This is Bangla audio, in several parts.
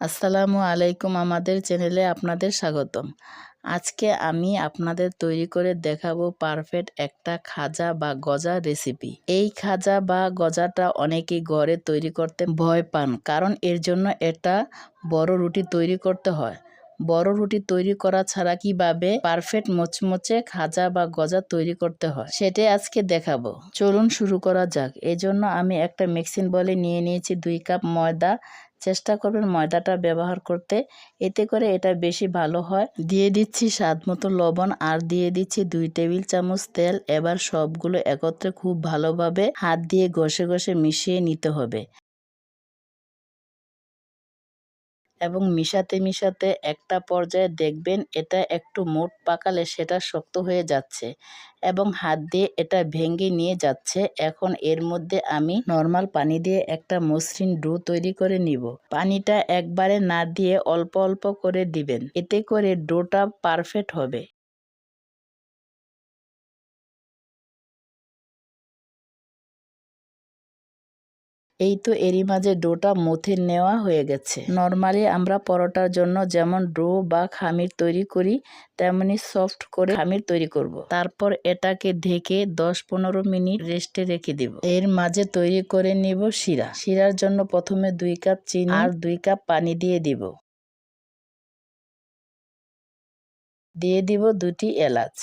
আসসালামু আলাইকুম আমাদের চ্যানেলে আপনাদের স্বাগতম। আজকে আমি আপনাদের তৈরি করে দেখাবো পারফেক্ট একটা খাজা বা গজা রেসিপি। এই খাজা বা গজাটা অনেকেই ঘরে তৈরি করতে ভয় পান, কারণ এর জন্য এটা বড় রুটি তৈরি করতে হয়। বড় রুটি তৈরি করা ছাড়া কীভাবে পারফেক্ট মোচমোচে খাজা বা গজা তৈরি করতে হয় সেটাই আজকে দেখাবো। চলুন শুরু করা যাক। এজন্য আমি একটা মিক্সিং বলে নিয়ে নিয়েছি দুই কাপ ময়দা চেষ্টা করবেন ময়দাটা ব্যবহার করতে। এতে করে এটা বেশি ভালো হয়। দিয়ে দিচ্ছি স্বাদ মতো লবণ আর দিয়ে দিচ্ছি দুই টেবিল চামচ তেল। এবার সবগুলো একত্রে খুব ভালোভাবে হাত দিয়ে ঘষে ঘষে মিশিয়ে নিতে হবে। এবং মিশাতে মিশাতে একটা পর্যায়ে দেখবেন এটা একটু মোট পাকালে সেটা শক্ত হয়ে যাচ্ছে এবং হাত দিয়ে এটা ভেঙে নিয়ে যাচ্ছে। এখন এর মধ্যে আমি নর্মাল পানি দিয়ে একটা মসৃণ ডো তৈরি করে নিব। পানিটা একবারে না দিয়ে অল্প অল্প করে দিবেন। এতে করে ডোটা পারফেক্ট হবে। এই তো এরই মাঝে ডোটা মথে নেওয়া হয়ে গেছে। নর্মালি আমরা পরোটার জন্য যেমন ডো বা খামির তৈরি করি, তেমনি সফট করে খামির তৈরি করব। তারপর এটাকে ঢেকে দশ পনেরো মিনিট রেস্টে রেখে দিব। এর মাঝে তৈরি করে নিব শিরা। শিরার জন্য প্রথমে দুই কাপ চিনি আর দুই কাপ পানি দিয়ে দিব। দিয়ে দিব দুটি এলাচ।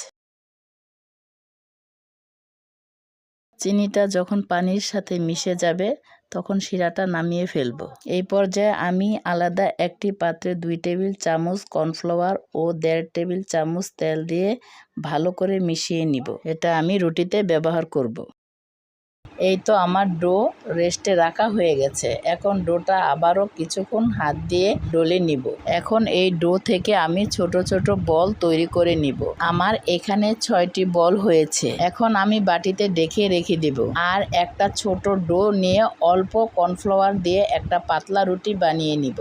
চিনিটা যখন পানির সাথে মিশে যাবে তখন শিরাটা নামিয়ে ফেলব এই পর্যায়ে আমি আলাদা একটি পাত্রে দুই টেবিল চামচ কর্নফ্লাওয়ার ও দেড় টেবিল চামচ তেল দিয়ে ভালো করে মিশিয়ে নিব এটা আমি রুটিতে ব্যবহার করব। এই তো আমার ডো রেস্টে রাখা হয়ে গেছে। এখন ডোটা আবারও কিছুক্ষণ হাত দিয়ে ডলে নিব। এখন এই ডো থেকে আমি ছোট ছোট বল তৈরি করে নিব। আমার এখানে ছয়টি বল হয়েছে। এখন আমি বাটিতে ডেকে রেখে দিব। আর একটা ছোট ডো নিয়ে অল্প কর্নফ্লাওয়ার দিয়ে একটা পাতলা রুটি বানিয়ে নিব।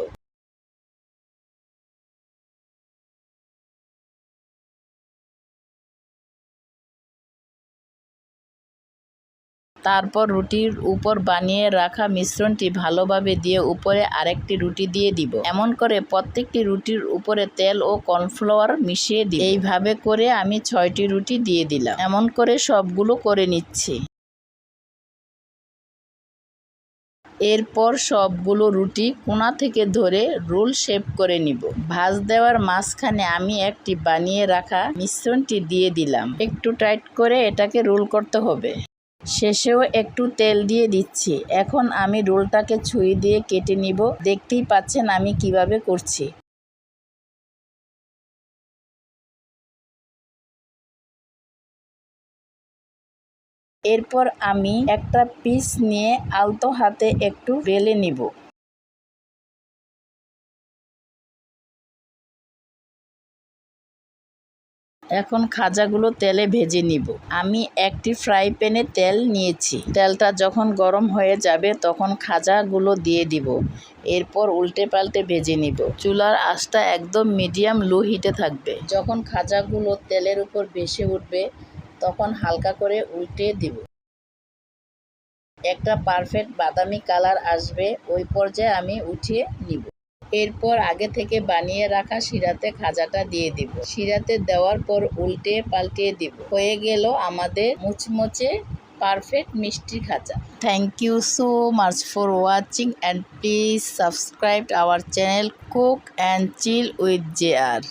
তারপর রুটির উপর বানিয়ে রাখা মিশ্রণটি ভালোভাবে দিয়ে উপরে আরেকটি রুটি দিয়ে দিব। এমন করে প্রত্যেকটি রুটির উপরে তেল ও কর্নফ্লাওয়ার মিশিয়ে দিই এইভাবে করে আমি ছয়টি রুটি দিয়ে দিলাম। এমন করে সবগুলো করে নিচ্ছি। এরপর সবগুলো রুটি কোনা থেকে ধরে রোল শেপ করে নিব। ভাজ দেওয়ার মাঝখানে আমি একটি বানিয়ে রাখা মিশ্রণটি দিয়ে দিলাম। একটু টাইট করে এটাকে রোল করতে হবে। শেষেও একটু তেল দিয়ে দিচ্ছি। এখন আমি রোলটাকে ছুঁই দিয়ে কেটে নিব। দেখতেই পাচ্ছেন আমি কীভাবে করছি। এরপর আমি একটা পিস নিয়ে আলতো হাতে একটু বেলে নিব। এখন খাজাগুলো তেলে ভেজে নিব। আমি একটি ফ্রাই প্যানে তেল নিয়েছি। তেলটা যখন গরম হয়ে যাবে তখন খাজাগুলো দিয়ে দিব। এরপর উল্টে পাল্টে ভেজে নিব। চুলার আঁচটা একদম মিডিয়াম লো হিটে থাকবে। যখন খাজাগুলো তেলের উপর ভেসে উঠবে তখন হালকা করে উল্টে দিব। একটা পারফেক্ট বাদামি কালার আসবে। ওই পর্যায়ে আমি উঠিয়ে নিব। এরপর আগে থেকে বানিয়ে রাখা শিরাতে খাজাটা দিয়ে দিব। শিরাতে দেওয়ার পর উল্টে পাল্টিয়ে দিব। হয়ে গেল আমাদের মুচমুচে পারফেক্ট মিষ্টি খাজা। Thank you so much for watching and please subscribe our channel cook and chill with J R